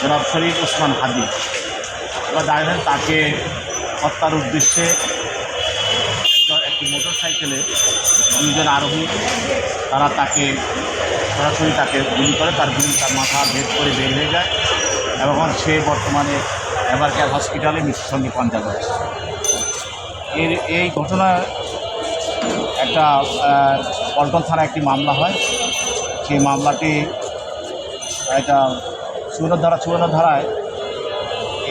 জনাব শরীফ ওসমান হাদি। এবার জানেন তাকে হত্যার উদ্দেশ্যে একটি মোটর সাইকেলে দুজন আরোহী, তারা তাকে সরাসরি তাকে গুলি করে, তার গুলি তার মাথা ভেদ করে বের হয়ে যায় এবং সে বর্তমানে এবার কেয়ার হসপিটালে মৃত্যুর সঙ্গে পাঞ্জা করেছে এর এই ঘটনা একটা পল্টন থানায় একটি মামলা হয়। সেই মামলাটি একটা চুয়ান্ন ধারা, চুয়ান্ন ধারায়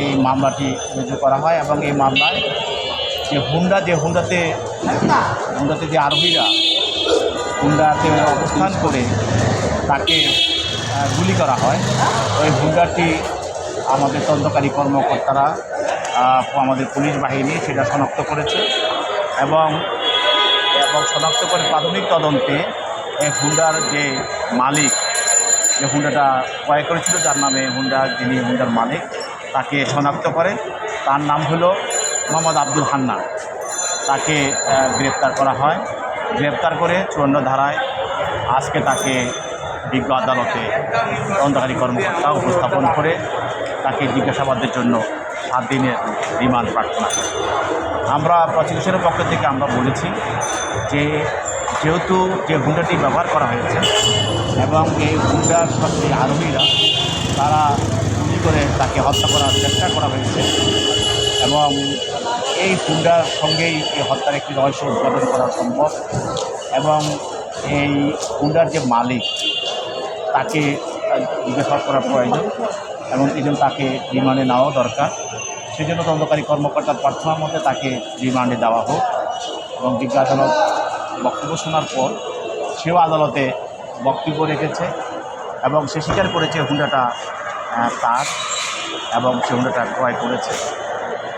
এই মামলাটি রুজু করা হয় এবং এই মামলায় যে হুন্ডা, যে হুন্ডাতে হুন্ডাতে যে আরোহীরা হুন্ডাতে অবস্থান করে তাকে গুলি করা হয়। ওই হুন্ডাটি আমাদের তদন্তকারী কর্মকর্তারা আমাদের পুলিশ বাহিনী সেটা শনাক্ত করেছে এবং এবং শনাক্ত করে প্রাথমিক তদন্তে এই হুন্ডার যে মালিক, যে হুন্ডাটা ক্রয় করেছিল, যার নামে হুন্ডা যিনি হুন্ডার মালিক, তাকে শনাক্ত করে। তার নাম হলো মোহাম্মদ আব্দুল হান্না তাকে গ্রেপ্তার করা হয়। গ্রেপ্তার করে চুয়ান্ন ধারায় আজকে তাকে বিজ্ঞ আদালতে তদন্তকারী কর্মকর্তা উপস্থাপন করে তাকে জিজ্ঞাসাবাদের জন্য সাত দিনের রিমান্ড প্রার্থনা আমরা প্রসিকিউশনের পক্ষ থেকে আমরা বলেছি যে যেহেতু যে হুন্ডাটি ব্যবহার করা হয়েছে এবং এই হুন্ডার সঙ্গে আরোহীরা, তারা গুলি করে তাকে হত্যা করার চেষ্টা করা হয়েছে এবং এই হুন্ডার সঙ্গেই এই হত্যার একটি রহস্য উদ্ঘাটন করা সম্ভব এবং এই হুন্ডার যে মালিক তাকে জিজ্ঞাসাবাদ করা প্রয়োজন এবং এই তাকে রিমান্ডে নেওয়াও দরকার। সেই জন্য তদন্তকারী কর্মকর্তার প্রার্থনার মধ্যে তাকে রিমান্ডে দেওয়া হোক এবং বিজ্ঞ আদালত বক্তব্য শোনার পর সেও আদালতে বক্তব্য রেখেছে এবং সে স্বীকার করেছে হুন্ডাটা তার এবং সে হুন্ডাটা ক্রয় করেছে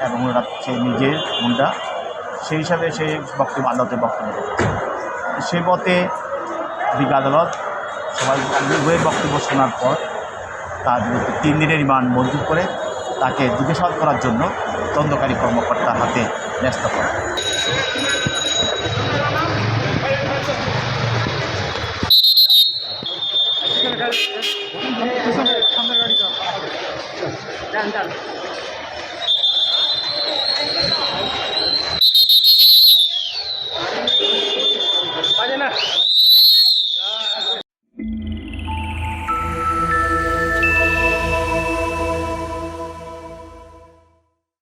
এবং হুন্ডাটা সে নিজের হুন্ডা। সেই হিসাবে সে বক্তব্য, আদালতে বক্তব্য সে মতে বিজ্ঞ আদালত সবাই উভয়ের বক্তব্য শোনার পর তার বিরুদ্ধে তিন দিনের রিমান্ড মঞ্জুর করে তাকে জিজ্ঞাসাবাদ করার জন্য তদন্তকারী কর্মকর্তার হাতে ন্যস্ত করে